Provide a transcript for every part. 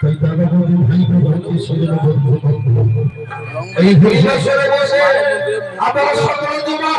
তাই দাদা ভাইকে ভাই ভাইকে ছেড়ে বন্ধু এই ভুবনেশ্বরে বসে আপনারা সকলে যে মা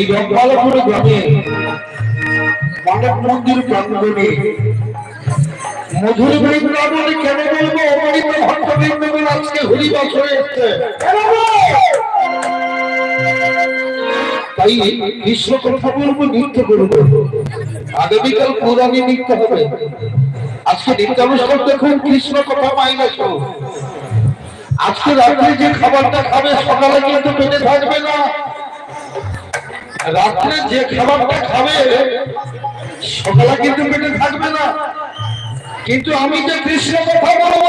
এই রংবালাপুর গ্রামে মানব মন্দির প্রাঙ্গণে মধুর বৃন্দাবনে কেন বলব? অমৃত বৃন্দাবন আজকে হরিবাস হয়ে এসছে। তাই কৃষ্ণ কথা বলব নৃত্য করব। আগামীকাল পুরাণী নৃত্য হবে। আজকে নৃত্যানুষ্ঠান দেখুন, কৃষ্ণ কথা মাইনাস হোক আজকে রাত্রে যে খাবারটা খাবে, সকালে কিন্তু পেটে থাকবে না। রাত্রে যে খাবারটা খাবে, সকালে কিন্তু পেটে থাকবে না। কিন্তু আমি যে কৃষ্ণ কথা বলব,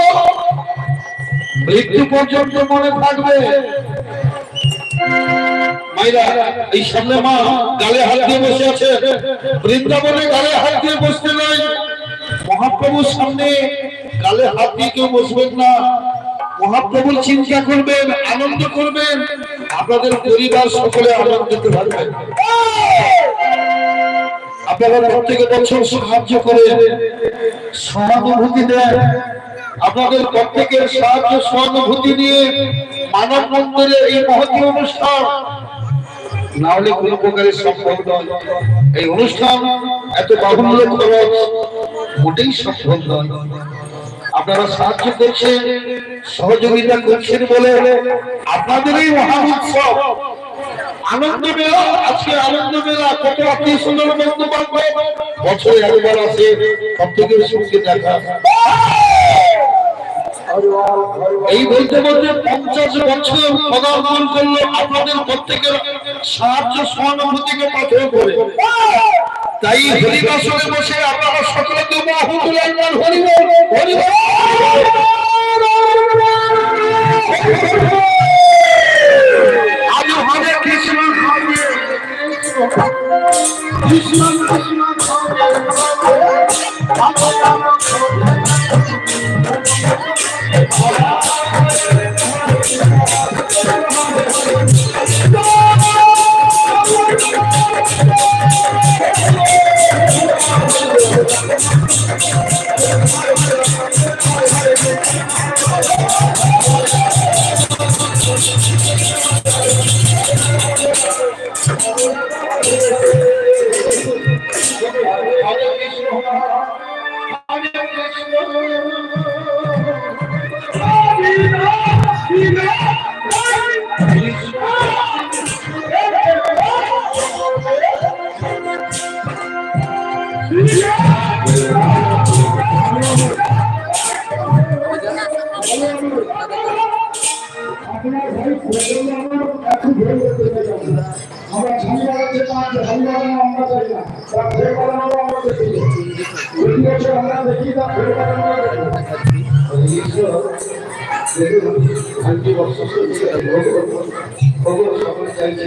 মৃত্যু পর্যন্ত মনে থাকবে। এই সামনে মা গালে হাত দিয়ে বসে আছে। বৃন্দাবনে গালে হাত দিয়ে বসতে নাই। মহাপ্রভুর সামনে গালে হাত দিয়ে কেউ বসবেন না। মহাপ্রভুর চিন্তা করবেন, আনন্দ করবেন। আপনাদের পরিবার সকলে আনন্দিত থাকবেন আপনারা প্রত্যেক বছর সাহায্য করে সহানুভূতি দেন আপনাদের প্রত্যেকের সাহায্য, সহানুভূতি নিয়ে মানব মন্দিরে এই মহতী অনুষ্ঠান, না হলে কোনো প্রকারের সম্ভব নয়। এই অনুষ্ঠান এত বাহুল্য খরচ, মোটেই সম্ভব নয়। আপনারা সাহায্য করছেন, সহযোগিতা করছেন বলে আপনাদের এই মহান উৎসব। আনন্দ মেলা, আজকে আনন্দ মেলা, কত আত্মীয় সুন্দর বান্ধব বছরে একবার সঙ্গে দেখা। এই বলতে বলতে পঞ্চাশ বছর পদার্পণ করল আপনাদের প্রত্যেকের সাহায্য সহানুভূতিকে পাথর করে। তাই হরিবাসনে বসে আপনারা সকলকে বাহু তুলেন হরিবল হরিবল আজ হরে কৃষ্ণ কৃষ্ণ কৃষ্ণ হরে সকলে চাইছে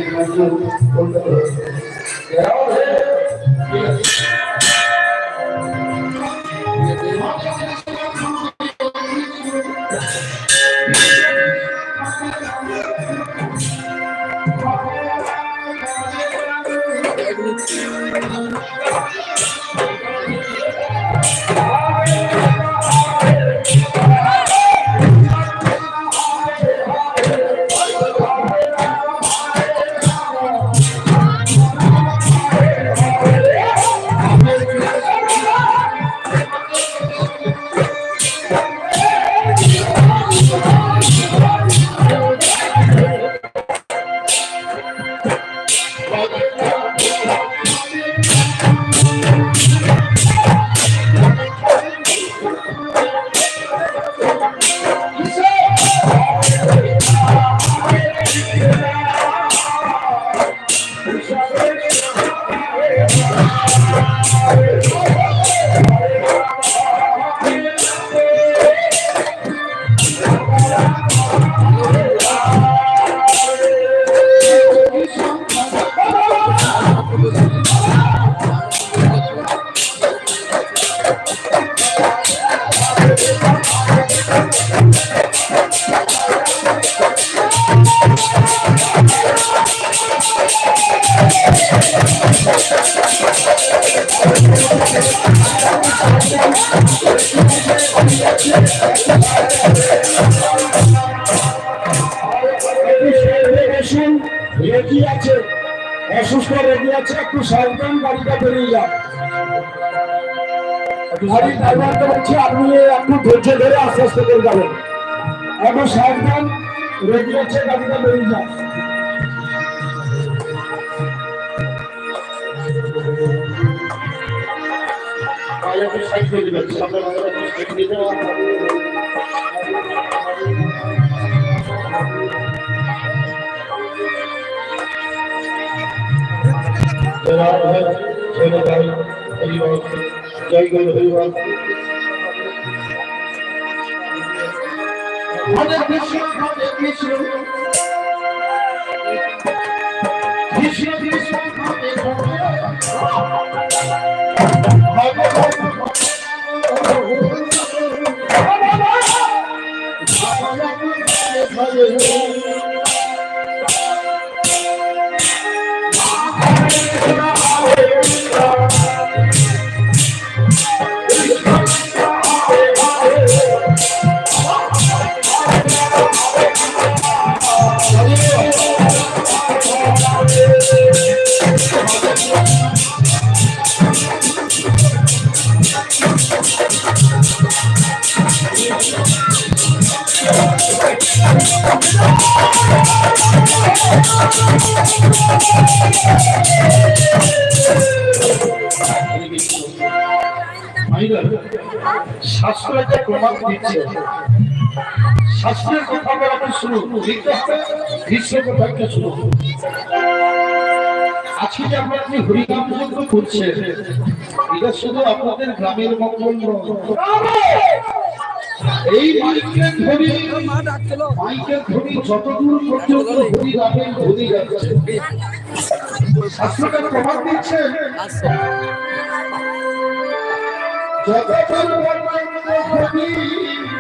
গাড়ির ড্রাইভারকে বলছি, আপনি একটু ধৈর্য ধরে আস্তে আস্তে করে যাবেন। একটু সাবধান, রেডি আছে গাড়িটা বেরিয়ে যান সাইড করে দিয়ে দেওয়া জয় গুরু হরিবল হরে কৃষ্ণ হরে কৃষ্ণ শাস্ত্র একটা প্রমাণ দিচ্ছে। শাস্ত্রের কথা বলা শুরু। গ্রীষ্মের কথা যে যে এটা শুধু আপনাদের গ্রামের মঙ্গল। এই মাইকের ধ্বনি মাইকের ধ্বনি যতদূর পর্যন্ত হরি রাখেন ধ্বনি যাচ্ছে শাস্ত্রটা প্রমাণ দিচ্ছে। যতদূর পর্যন্ত ধ্বনি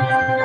আমাদের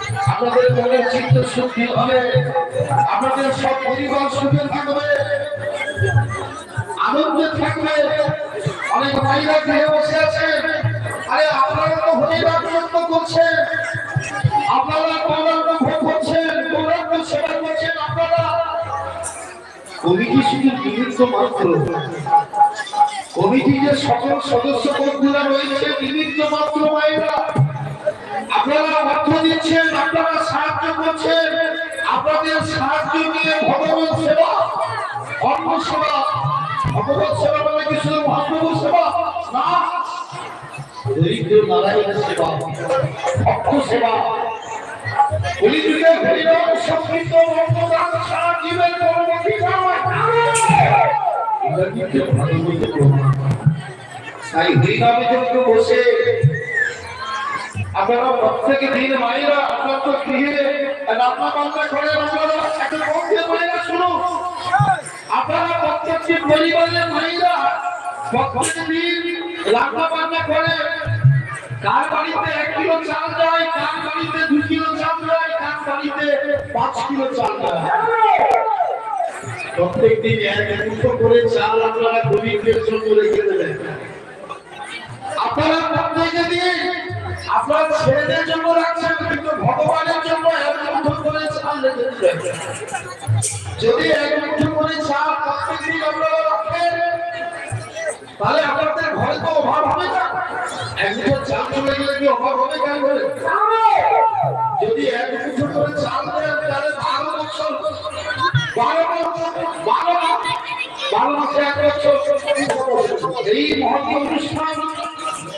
আপনাদের মনের চিত্ত শুদ্ধি হবে। আপনাদের সব পরিবার সুখে থাকবে আনন্দে থাকবে। অনেক মাইরা গৃহে বসে আছে। আরে, আপনারা তো হরিবার যত্ন করছেন। আপনারা করছেন সেবা করছেন আপনারা। শুধু নিমিত্ত মাত্র। যে সকল সদস্য বন্ধুরা রয়েছে, নিমিত্ত মাত্র মায়েরা। আপনারা অর্থ দিচ্ছেন, আপনারা সাহায্য করছেন, আপনাদের সাহায্য নিয়ে ভগবান সেবা অন্ন সেবা ভগবান সেবা মানে কি শুধু মহাপ্রভু সেবা? না। সেবা, ভক্ত সেবা। কলিযুগে হরিনাম বসে আপনারা প্রত্যেক দিন মায়েরা, আপনার তো গৃহে রান্না বান্না করে আপনারা একটা মধ্যে মায়েরা শুনুন। আপনারা প্রত্যেকটি পরিবারের মায়েরা প্রত্যেক দিন রান্না বান্না করে। কার বাড়িতে এক কিলো চাল যায় কার বাড়িতে দু কিলো চাল যায় কার বাড়িতে পাঁচ কিলো চাল যায় প্রত্যেক দিন এক মুঠো করে চাল আপনারা গরিবদের জন্য রেখে দেবেন। আপনারা প্রত্যেকে দিন আপনার ছেলেদের জন্য রাখছেন কিন্তু ভগবানের জন্য এক মুঠো করে চাল যদি এক মুঠো করে চাল প্রত্যেকদিন আপনারা রাখেন, তাহলে আপনাদের ঘরে তো অভাব হবে না এক মুঠো চাল চলে গেলে কি অভাব হবে কেন? যদি এক মুঠো করে চাল দেন, তাহলে বারো বছর, বারো বারো বারো মাসে এক বছর, এই অনুষ্ঠান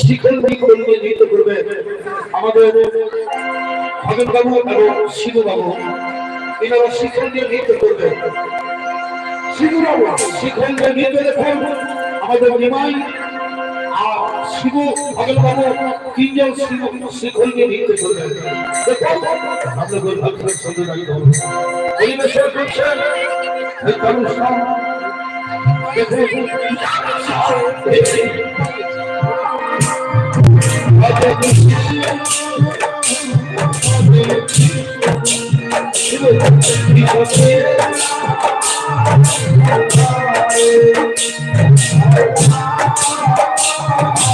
শিখন বিকল্প নৃত্য করবে আমাদের বাবু এবং শিবু এনারা শিখন দিয়ে নৃত্য করবে শিবু বাবু শিখন দিয়ে নৃত্য আমাদের নিমাই আর শিব ভগল বাবু, তিনজন শিব শিখরকে ভিত্তি করবেন আমরা বৈভাগের সঙ্গে দাঁড়িয়ে ধরব পরিবেশন করছেন এই অনুষ্ঠান Thank you. Thank you.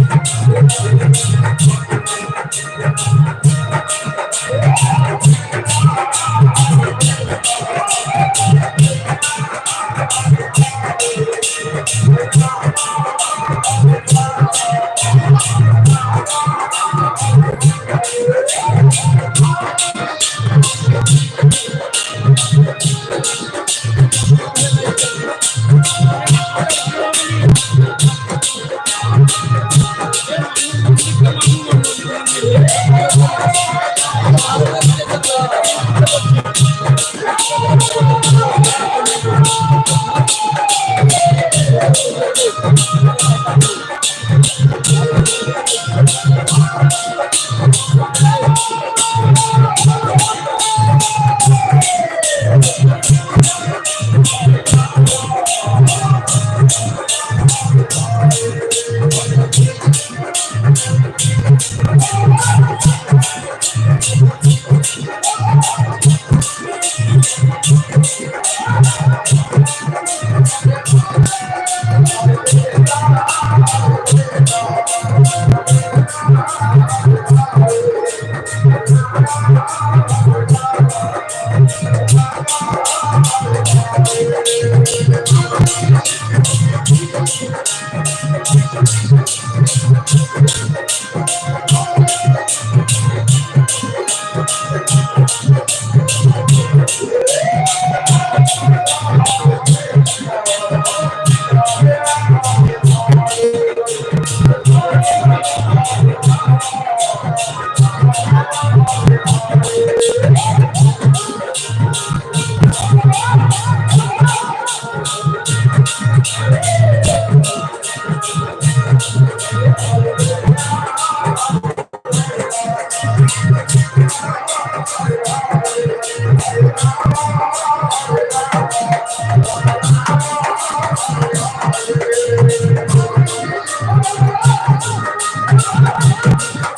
দেখুন এবার